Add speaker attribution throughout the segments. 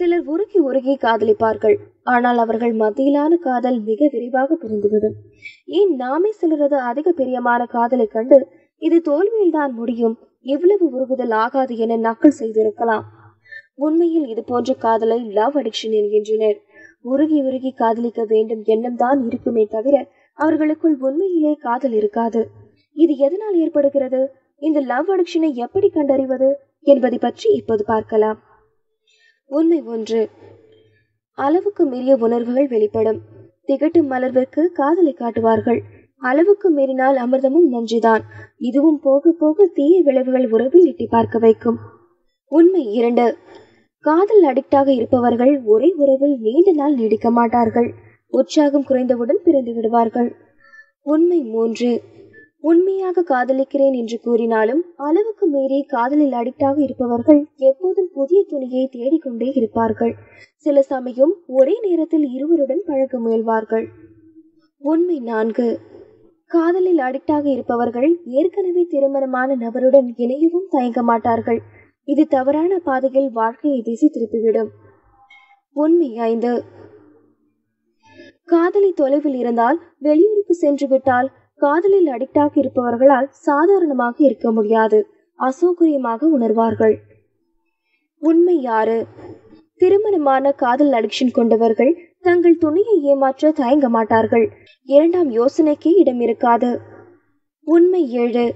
Speaker 1: சிலர் உருகி காதலிப்பார்கள். ஆனால் அவர்கள் மத்தியிலான காதல் மிக விரைவாக பிரிந்துவிடும். ஏன் நாமே சிலரது அதிக பிரியமான காதலை கண்டு இது தோல்வியில்தான் முடியும் இவ்வளவு உருகுதல் ஆகாது என நக்கல் செய்திருக்கலாம். உண்மையில் இது போன்ற காதலை லவ் அடிக்ஷன் என்கின்றனர். உருகி உருகி காதலிக்க வேண்டும் எண்ணம் தான் இருக்குமே தவிர அவர்களுக்குள் உண்மையிலே காதல் இருக்காது. இது எதனால் ஏற்படுகிறது? இந்த லவ் அடிக்ஷனை எப்படி கண்டறிவது என்பதை பற்றி இப்போது பார்க்கலாம். உண்மை ஒன்று. அளவுக்கு மீறிய உணர்வுகள் வெளிப்படும். திகட்டும் மலர்விற்கு காதலை காட்டுவார்கள். அளவுக்கு மீறினால் அமிர்தமும் நன்றிதான். இதுவும் போக போக தீய விளைவுகள் உறவில் எட்டி பார்க்க வைக்கும். உண்மை இரண்டு. காதல் அடிக்டாக இருப்பவர்கள் ஒரே உறவில் நீண்ட நாள் நீடிக்க மாட்டார்கள். உற்சாகம் குறைந்தவுடன் பிறந்து விடுவார்கள். உண்மை மூன்று. உண்மையாக காதலிக்கிறேன் என்று கூறினாலும் அளவுக்கு மீறி காதலில் அடிக்டாக இருப்பவர்கள் எப்போதும் புதிய துணியை தேடிக்கொண்டே இருப்பார்கள். சில சமயம் ஒரே நேரத்தில் இருவருடன் பழக முயல்வார்கள். உண்மை நான்கு. காதலில் அடிக்டாக இருப்பவர்கள் ஏற்கனவே திருமணமான நபருடன் இணையவும் தயங்க மாட்டார்கள். இது தவறான பாதையில் வாழ்க்கையை திசை திருப்பிவிடும். உண்மை ஐந்து. காதலி தொலைவில் இருந்தால் வெளியூருக்கு சென்று விட்டால் காதலில் அடிக்டாக இருப்பவர்களால் சாதாரணமாக இருக்க முடியாது. அசௌகரியமாக உணர்வார்கள். உண்மை யாரு? திருமணமான காதல் அடிக்ஷன் கொண்டவர்கள் தங்கள் துணியை ஏமாற்ற தயங்க மாட்டார்கள். இரண்டாம் யோசனைக்கே இடம் இருக்காது. உண்மை ஏழு.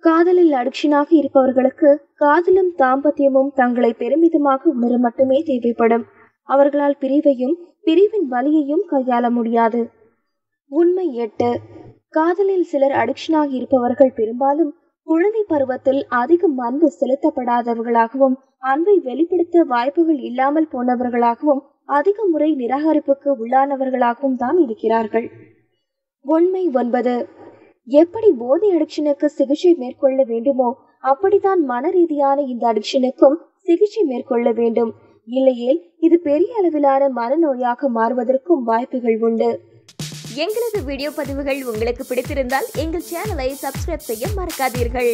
Speaker 1: காதலில் அடிக்ஷனாக இருப்பவர்களுக்கு காதலும் தாம்பத்தியமும் தங்களை பெருமிதமாக உணர மட்டுமே தேவைப்படும். அவர்களால் பிரிவையும் பிரிவின் வலியையும் கையாள முடியாது. உண்மை எட்டு. காதலில் சிலர் அடிக்ஷனாக இருப்பவர்கள் பெரும்பாலும் குழந்தை பருவத்தில் அதிகம் அன்பு செலுத்தப்படாதவர்களாகவும் அன்பை வெளிப்படுத்த வாய்ப்புகள் இல்லாமல் போனவர்களாகவும் அதிக முறை நிராகரிப்புக்கு உள்ளானவர்களாகவும் தான் இருக்கிறார்கள். உண்மை ஒன்பது. எப்படி போதை அடிக்ஷனுக்கு சிகிச்சை மேற்கொள்ள வேண்டுமோ அப்படித்தான் மன ரீதியான இந்த அடிக்ஷனுக்கும் சிகிச்சை மேற்கொள்ள வேண்டும். இல்லையேல் இது பெரிய அளவிலான மனநோயாக மாறுவதற்கும் வாய்ப்புகள் உண்டு.
Speaker 2: எங்களது வீடியோ பதிவுகள் உங்களுக்கு பிடித்திருந்தால் எங்கள் சேனலை சப்ஸ்கிரைப் செய்ய மறக்காதீர்கள்.